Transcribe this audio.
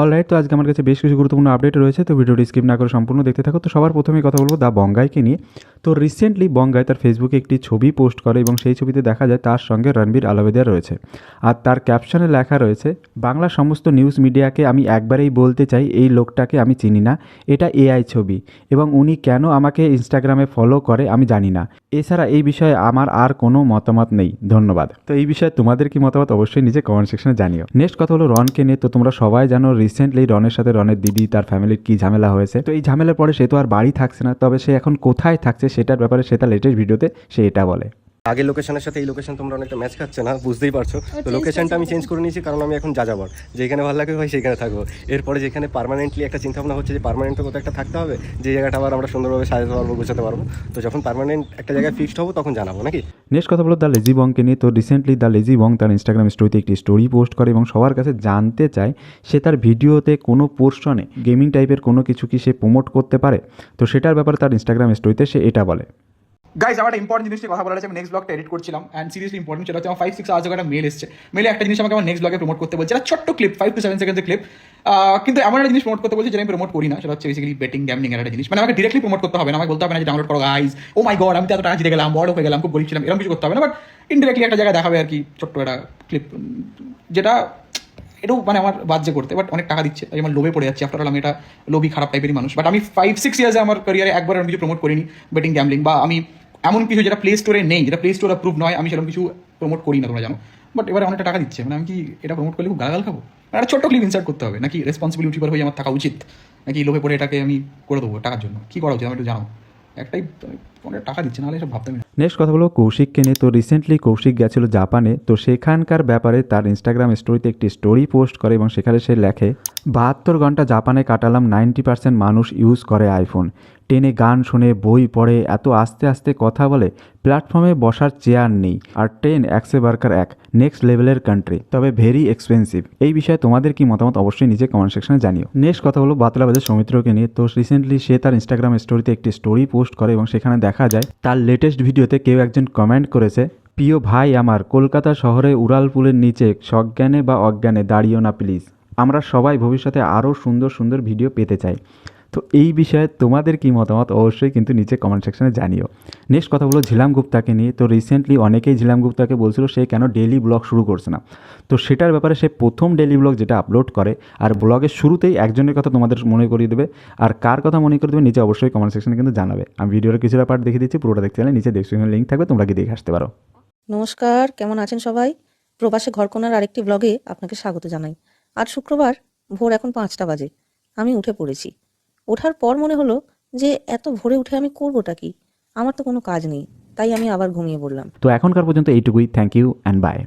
Alright তো আজকে আমার কাছে বেশ কিছু গুরুত্বপূর্ণ আপডেট রয়েছে, তো ভিডিওটি স্কিপ না করে সম্পূর্ণ দেখতে থাকো। তো সবার প্রথমে কথা বলব দা বঙ্গাইকে নিয়ে। তো রিসেন্টলি বঙ্গায় তার ফেসবুকে একটি ছবি পোস্ট করে এবং সেই ছবিতে দেখা যায় তার সঙ্গে রণবীর আলবেদিয়া রয়েছে। আর তার ক্যাপশনে লেখা রয়েছে, বাংলা সমস্ত নিউজ মিডিয়াকে আমি একবারেই বলতে চাই, এই লোকটাকে আমি চিনি না। এটা এআই ছবি এবং উনি কেন আমাকে ইনস্টাগ্রামে ফলো করে আমি জানি না। এছাড়া এই বিষয়ে আমার আর কোনো মতামত নেই। ধন্যবাদ। তো এই বিষয়ে তোমাদের কি মতামত অবশ্যই নিজে কমেন্ট সেকশনে জানিও। নেক্সট কথা হলো রনকে নিয়ে। তো তোমরা সবাই জানো রিসেন্টলি রনের সাথে রনের দিদি, তার ফ্যামিলির কি ঝামেলা হয়েছে। তো এই ঝামেলার পরে সে তো আর বাড়ি থাকছে না, তবে সে এখন কোথায় থাকছে সেটার ব্যাপারে সে তার লেটেস্ট ভিডিওতে সে এটা বলে। আগের লোকেশনের সাথে এই লোকেশন তোমরা অনেকটা ম্যাচ খাচ্ছে না? বুঝতেই পারছ? তো লোকেশনটা আমি চেঞ্জ করে নিয়েছি কারণ আমি এখন যাযাবর। যেখানে ভালো লাগে ভাই সেখানে থাকব। এরপরে যেখানে পার্মানেন্টলি একটা চিন্তা ভাবনা হচ্ছে যে পার্মানেন্ট কোথাও একটা থাকতে হবে যে জায়গাটা আবার আমরা সুন্দরভাবে সাজাতে পারব গোছাতে পারব। তো যখন পার্মানেন্ট একটা জায়গায় ফিক্সড হব তখন জানাব নাকি? নেক্সট কথা বলো দ্য লেজি বংকে নিয়ে। তো রিসেন্টলি দ্য লেজি বং তার ইনস্টাগ্রাম স্টোরিতে একটি স্টোরি পোস্ট করে এবং সবার কাছে জানতে চায় সে তার ভিডিওতে কোনো পোর্শনে গেমিং টাইপের কোনো কিছু কি সে প্রমোট করতে পারে? তো সেটার ব্যাপারে তার ইনস্টাগ্রাম স্টোরিতে সে এটা বলে। গাইজ আমার ইম্পর্টেন্ট জিনিসটি কথা বলার আছে, আমি নেক্সট ব্লগটা এডিট করছিলাম অ্যান্ড সিরিয়াসলি ইম্পর্টেন্ট সেটা হচ্ছে আমার ফাইভ সিক্স আওয়ার্স একটা মেল এসছে। মেলে একটা জিনিস আমাকে আমার নেক্সট ব্লগে প্রমোট করতে বলছে, এটা ছোট্ট ক্লিপ ফাইভ টু সেভেন সেকেন্ডের ক্লিপ কিন্তু এমন একটা জিনিস প্রমোট করতে বলছে যেটা আমি প্রমোট করি না, সেটা হচ্ছে বেসিক্যালি বেটিং গ্যামলিং একটা জিনিস। মানে আমাকে ডিরেক্টলি প্রমোট করতে হবে না, আমাকে বলতে হবে না যে ডাউনলোড করো গাইজ ও মাই গড আমি তো এত টাকা জিতে গেলাম বড় হয়ে গেলাম, খুব গরিব ছিলাম, এরকম কিছু করতে হবে না বাট ইনডিরেক্টলি একটা জায়গায় দেখাবে আর কি, ছোট্ট একটা ক্লিপ যেটা এটাও মানে আমার বাজ্য করতে বাট অনেক টাকা দিচ্ছে আমার লোভে পড়ে যাচ্ছে। আফটার আমি এটা লোভী, খারাপ টাইপেরই মানুষ। বাট আমি ফাইভ সিক্স ইয়ার্সে আমার ক্যারিয়ারে একবার আমি কিছু প্রমোট করিনি বেটিং গ্যামলিং বা আমি এমন কিছু যেটা প্লে স্টোরে নেই, যেটা প্লে স্টোর অ্যাপ্রুভ নয়, আমি সেরকম কিছু প্রমোট করি না, তোমরা জানো। বাট এবার অনেকটা টাকা দিচ্ছে। মানে আমি কি এটা প্রমোট করলে খুব গালাগাল খাব? একটা ছোট্ট ক্লিপ ইনসার্ট করতে হবে। নাকি রেসপন্সিবিলিটি ইউটিউবার হয়ে আমার থাকা উচিত? নাকি লোভে পড়ে এটাকে আমি করে দেবো টাকার জন্য? কী করা উচিত? আমি একটু জানো একটাই টাকা দিচ্ছে, নাহলে এসব না। নেক্সট কথা হলো কৌশিককে নিয়ে। তো রিসেন্টলি কৌশিক গেছিল জাপানে। তো সেখানকার ব্যাপারে তার ইনস্টাগ্রাম স্টোরিতে একটি স্টোরি পোস্ট করে এবং সেখানে সে লেখে, বাহাত্তর ঘণ্টা জাপানে কাটালাম নাইনটি পার্সেন্ট মানুষ ইউজ করে আইফোন টেনে গান শুনে, বই পড়ে, এত আস্তে আস্তে কথা বলে প্ল্যাটফর্মে বসার চেয়ার নেই। আর ট্রেন একসে বার্কার এক নেক্সট লেভেলের কান্ট্রি তবে ভেরি এক্সপেন্সিভ এই বিষয়ে তোমাদের কি মতামত অবশ্যই নিচে কমেন্ট সেকশনে জানিও। নেক্সট কথা হলো বাতলা বাজার সৌমিত্রকে নিয়ে। তো রিসেন্টলি সে তার ইনস্টাগ্রাম স্টোরিতে একটি স্টোরি পোস্ট করে এবং সেখানে দেখা যায়, তার লেটেস্ট ভিডিওতে কেউ একজন কমেন্ট করেছে, প্রিয় ভাই আমার, কলকাতা শহরে উড়ালপুলের নিচে সজ্ঞানে বা অজ্ঞানে দাঁড়িয়েও না প্লিজ আমরা সবাই ভবিষ্যতে আরও সুন্দর সুন্দর ভিডিও পেতে চাই। তো এই বিষয়ে তোমাদের কি মতামত? অবশ্যই কিন্তু নিচে কমেন্ট সেকশনে জানিও। নেক্সট কথা হলো ঝিলাম গুপ্তাকে নিয়ে। তো রিসেন্টলি অনেকেই ঝিলাম গুপ্তাকে বলছিল সে কেন ডেলি ব্লগ শুরু করছে না। তো সেটার ব্যাপারে সে প্রথম ডেলি ব্লগ যেটা আপলোড করে, আর ব্লগের শুরুতেই একজনের কথা তোমাদের মনে করিয়ে দেবে। আর কার কথা মনে করে দেবে, নিচে অবশ্যই কমেন্ট সেকশনে কিন্তু জানাবে। আমি ভিডিওর কিছুটা পার্ট দেখিয়ে দিচ্ছি, পুরোটা দেখতে চাইলে নিচে ডেসক্রিপশনে লিঙ্ক থাকবে, তোমরা কি দেখে আসতে পারো। নমস্কার, কেমন আছেন সবাই? প্রবাসে ঘরকোনার আরেকটি ব্লগে আপনাকে স্বাগত জানাই। আজ শুক্রবার, ভোর এখন পাঁচটা বাজে। আমি উঠে পড়েছি। ওঠার পর মনে হলো যে এত ভোরে উঠে আমি করবোটা কি? আমার তো কোনো কাজ নেই, তাই আমি আবার ঘুমিয়ে পড়লাম। তো এখনকার পর্যন্ত এইটুকুই। Thank you and by